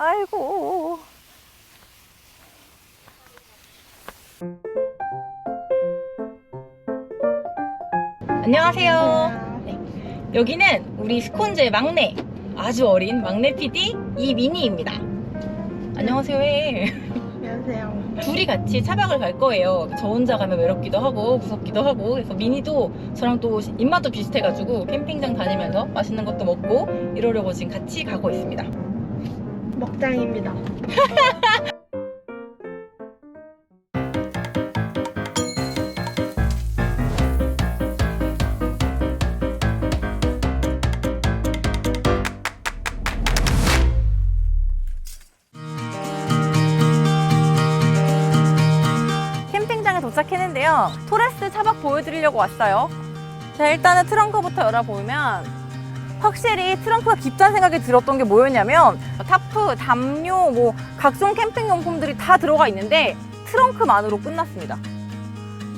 아이고. 안녕하세요. 네. 여기는 우리 스콘즈의 막내, 아주 어린 막내 PD 이민희입니다. 안녕하세요. 해. 안녕하세요. 둘이 같이 차박을 갈 거예요. 저 혼자 가면 외롭기도 하고 무섭기도 하고 그래서 미니도 저랑 또 입맛도 비슷해가지고 캠핑장 다니면서 맛있는 것도 먹고 이러려고 지금 같이 가고 있습니다. 먹장입니다. 캠핑장에 도착했는데요. 토레스 차박 보여드리려고 왔어요. 자, 일단은 트렁크부터 열어보면 확실히 트렁크가 깊다는 생각이 들었던 게 뭐였냐면 타프, 담요, 뭐 각종 캠핑 용품들이 다 들어가 있는데 트렁크만으로 끝났습니다.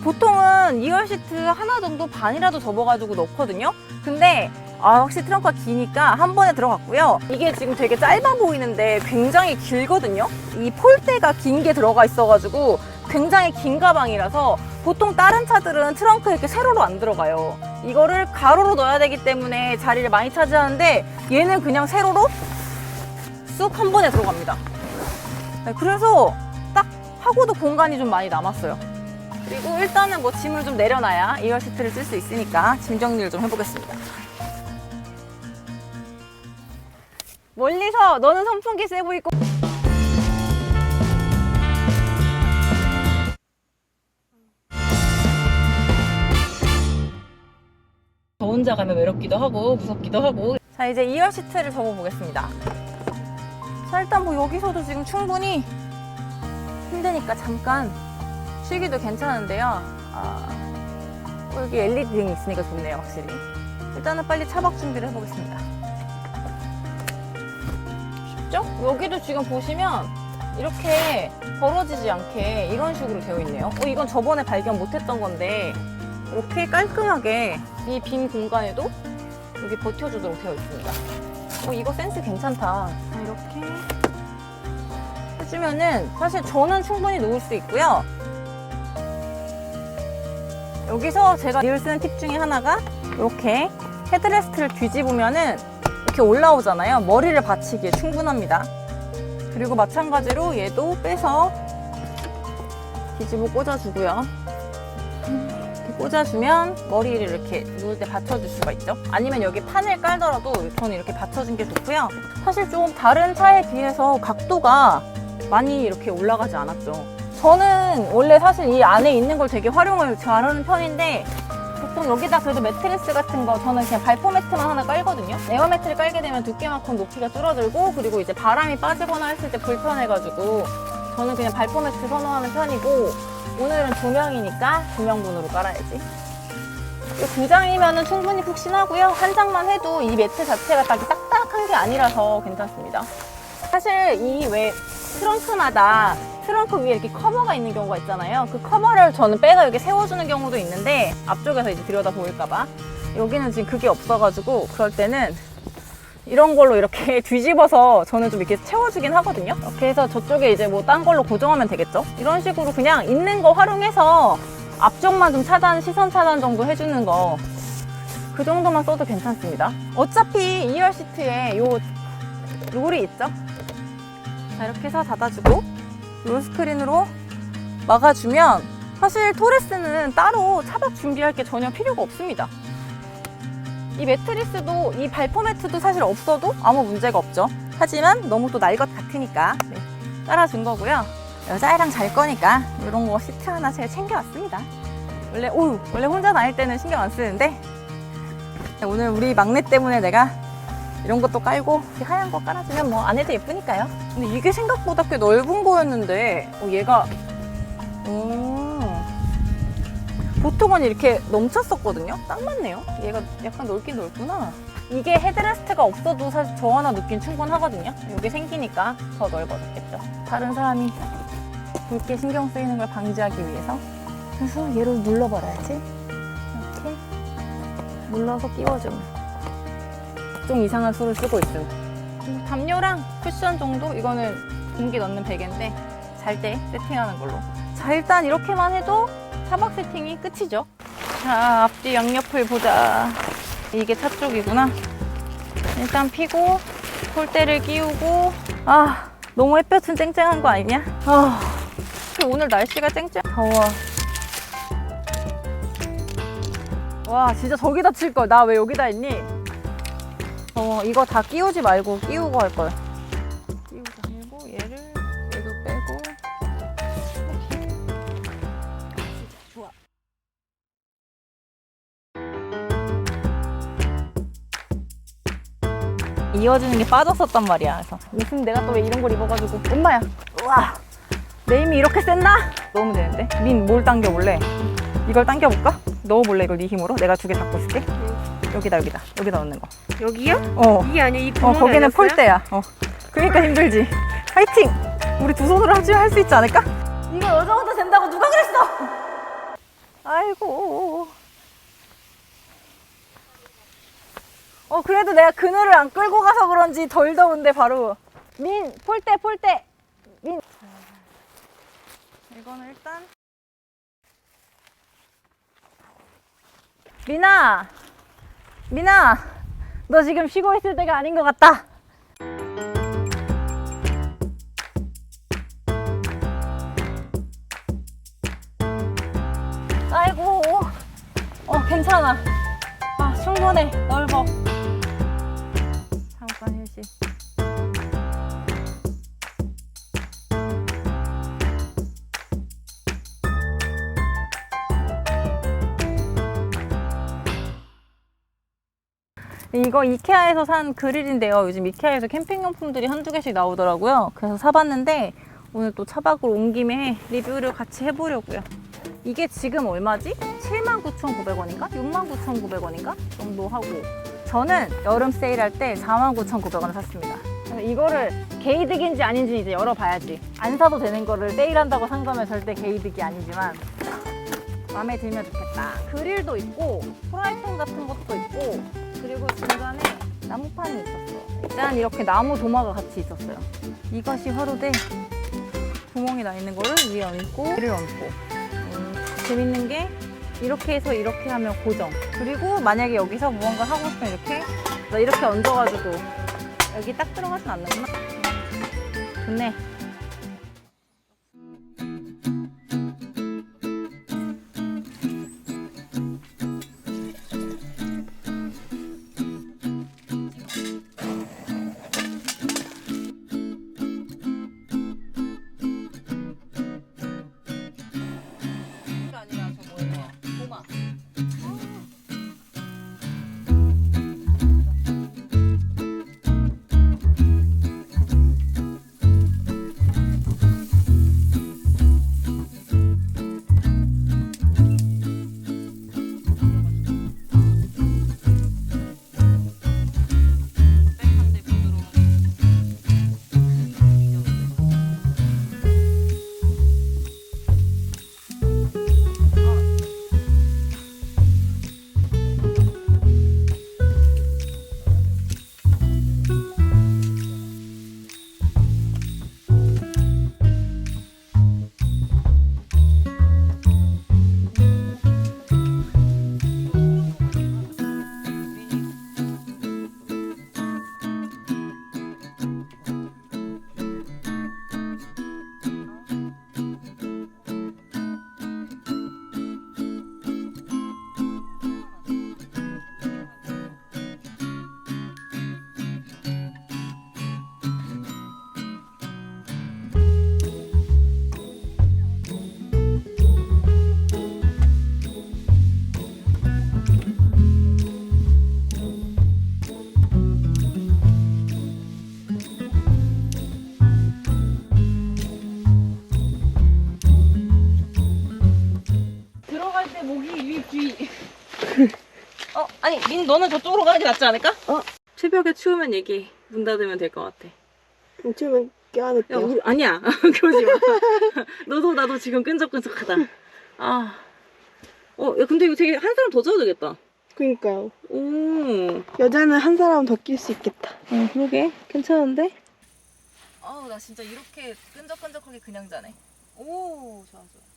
보통은 2열 시트 하나 정도 반이라도 접어가지고 넣거든요. 근데 아, 확실히 트렁크가 기니까 한 번에 들어갔고요. 이게 지금 되게 짧아 보이는데 굉장히 길거든요. 이 폴대가 긴 게 들어가 있어가지고 굉장히 긴 가방이라서 보통 다른 차들은 트렁크에 이렇게 세로로 안 들어가요. 이거를 가로로 넣어야 되기 때문에 자리를 많이 차지하는데 얘는 그냥 세로로 쑥 한 번에 들어갑니다. 네, 그래서 딱 하고도 공간이 좀 많이 남았어요. 그리고 일단은 뭐 짐을 좀 내려놔야 이열 시트를 쓸 수 있으니까 짐 정리를 좀 해보겠습니다. 멀리서 너는 선풍기 쐬고 있고 저 혼자 가면 외롭기도 하고 무섭기도 하고. 자 이제 2열 시트를 접어보겠습니다. 자 일단 뭐 여기서도 지금 충분히 힘드니까 잠깐 쉬기도 괜찮은데요. 아, 어, 여기 LED 등이 있으니까 좋네요 확실히. 일단은 빨리 차박 준비를 해보겠습니다. 쉽죠? 여기도 지금 보시면 이렇게 벌어지지 않게 이런 식으로 되어 있네요. 어, 이건 저번에 발견 못했던 건데 이렇게 깔끔하게 이 빈 공간에도 여기 버텨주도록 되어 있습니다. 어, 이거 센스 괜찮다. 자, 이렇게 해주면은 사실 저는 충분히 놓을 수 있고요. 여기서 제가 늘 쓰는 팁 중에 하나가 이렇게 헤드레스트를 뒤집으면은 이렇게 올라오잖아요. 머리를 받치기에 충분합니다. 그리고 마찬가지로 얘도 빼서 뒤집어 꽂아주고요. 꽂아주면 머리를 이렇게 누울 때 받쳐줄 수가 있죠. 아니면 여기 판을 깔더라도 저는 이렇게 받쳐준 게 좋고요. 사실 좀 다른 차에 비해서 각도가 많이 이렇게 올라가지 않았죠. 저는 원래 사실 이 안에 있는 걸 되게 활용을 잘하는 편인데 보통 여기다 그래도 매트리스 같은 거 저는 그냥 발포 매트만 하나 깔거든요. 에어 매트를 깔게 되면 두께만큼 높이가 줄어들고 그리고 이제 바람이 빠지거나 했을 때 불편해가지고 저는 그냥 발포 매트 선호하는 편이고 오늘은 두 명이니까 두 명분으로 깔아야지. 이두 장이면 충분히 푹신하고요. 한 장만 해도 이 매트 자체가 딱 딱딱한 게 아니라서 괜찮습니다. 사실 이 왜 트렁크마다 트렁크 위에 이렇게 커버가 있는 경우가 있잖아요. 그 커버를 저는 빼서 이렇게 세워주는 경우도 있는데 앞쪽에서 이제 들여다 보일까봐 여기는 지금 그게 없어가지고 그럴 때는 이런 걸로 이렇게 뒤집어서 저는 좀 이렇게 채워주긴 하거든요. 이렇게 해서 저쪽에 이제 뭐 딴 걸로 고정하면 되겠죠. 이런 식으로 그냥 있는 거 활용해서 앞쪽만 좀 차단, 시선 차단 정도 해주는 거. 그 정도만 써도 괜찮습니다. 어차피 2열 시트에 요 롤이 있죠? 자, 이렇게 해서 닫아주고, 롤 스크린으로 막아주면 사실 토레스는 따로 차박 준비할 게 전혀 필요가 없습니다. 이 매트리스도 이 발포 매트도 사실 없어도 아무 문제가 없죠. 하지만 너무 또 날 것 같으니까 네, 깔아준 거고요. 여자애랑 잘 거니까 이런 거 시트 하나 제가 챙겨왔습니다. 원래 오 원래 혼자 다닐 때는 신경 안 쓰는데 오늘 우리 막내 때문에 내가 이런 것도 깔고 하얀 거 깔아주면 뭐 안에도 예쁘니까요. 근데 이게 생각보다 꽤 넓은 거였는데 어, 얘가 음, 보통은 이렇게 넘쳤었거든요. 딱 맞네요. 얘가 약간 넓긴 넓구나. 이게 헤드레스트가 없어도 사실 저 하나 넣긴 충분하거든요. 이게 생기니까 더 넓어졌겠죠. 다른 사람이 붉게 신경 쓰이는 걸 방지하기 위해서. 그래서 얘를 눌러버려야지. 이렇게 눌러서 끼워주면. 각종 이상한 수를 쓰고 있음. 뭐 담요랑 쿠션 정도? 이거는 공기 넣는 베개인데 잘 때 세팅하는 걸로. 자, 일단 이렇게만 해도 차박 세팅이 끝이죠. 자, 앞뒤 양옆을 보자. 이게 차 쪽이구나. 일단 피고, 폴대를 끼우고, 아, 너무 햇볕은 쨍쨍한 거 아니냐? 아, 오늘 날씨가 쨍쨍. 더워. 와, 진짜 저기다 칠걸. 나 왜 여기다 했니? 어, 이거 다 끼우지 말고 끼우고 할 걸. 이어지는 게 빠졌었단 말이야. 그래서 무슨 내가 또 왜 이런 걸 입어가지고 엄마야. 우와. 내 힘이 이렇게 센다? 넣으면 되는데. 민 뭘 당겨 볼래? 이걸 당겨 볼까? 넣어 볼래 이걸 네 힘으로? 내가 두 개 잡고 있을게. 여기다 여기다 여기다 넣는 거. 여기요? 어. 이게 아니야 이 어, 구멍이 거기는 아니었어요? 폴대야. 어. 그러니까 힘들지. 화이팅! 우리 두 손으로 하지 할수 있지 않을까? 이거 여자 혼자 된다고 누가 그랬어? 아이고. 어, 그래도 내가 그늘을 안 끌고 가서 그런지 덜 더운데 바로. 민, 폴대, 폴대. 민. 이거는 일단. 민아! 민아! 너 지금 쉬고 있을 때가 아닌 것 같다. 아이고, 어, 괜찮아. 아, 충분해. 넓어. 이거 이케아에서 산 그릴인데요. 요즘 이케아에서 캠핑용품들이 한두 개씩 나오더라고요. 그래서 사봤는데 오늘 또 차박으로 온 김에 리뷰를 같이 해보려고요. 이게 지금 얼마지? 79,900원인가? 69,900원인가? 정도 하고 저는 여름 세일할 때 49,900원에 샀습니다. 이거를 게이득인지 아닌지 이제 열어봐야지. 안 사도 되는 거를 세일한다고 산 거면 절대 게이득이 아니지만 마음에 들면 좋겠다. 그릴도 있고 프라이팬 같은 것도 있고 그리고 중간에 나무판이 있었어. 일단 이렇게 나무 도마가 같이 있었어요. 이것이 화로대 구멍이 나 있는 거를 위에 얹고 위를 얹고 음, 재밌는 게 이렇게 해서 이렇게 하면 고정. 그리고 만약에 여기서 무언가 하고 싶으면 이렇게 나 이렇게 얹어가지고 여기 딱 들어가진 않는구나. 좋네. 아니 민 너는 저쪽으로 가는 게 낫지 않을까? 어. 새벽에 추우면 얘기 문 닫으면 될 것 같아. 좀야 껴안을게요. 우리 아니야 그러지 마. 너도 나도 지금 끈적끈적하다. 아. 어, 야, 근데 이거 되게 한 사람 더 자도 되겠다. 그니까요. 오. 여자는 한 사람 더 낄 수 있겠다. 어, 그러게. 괜찮은데? 아우, 나 진짜 이렇게 끈적끈적하게 그냥 자네. 오, 좋아, 좋아.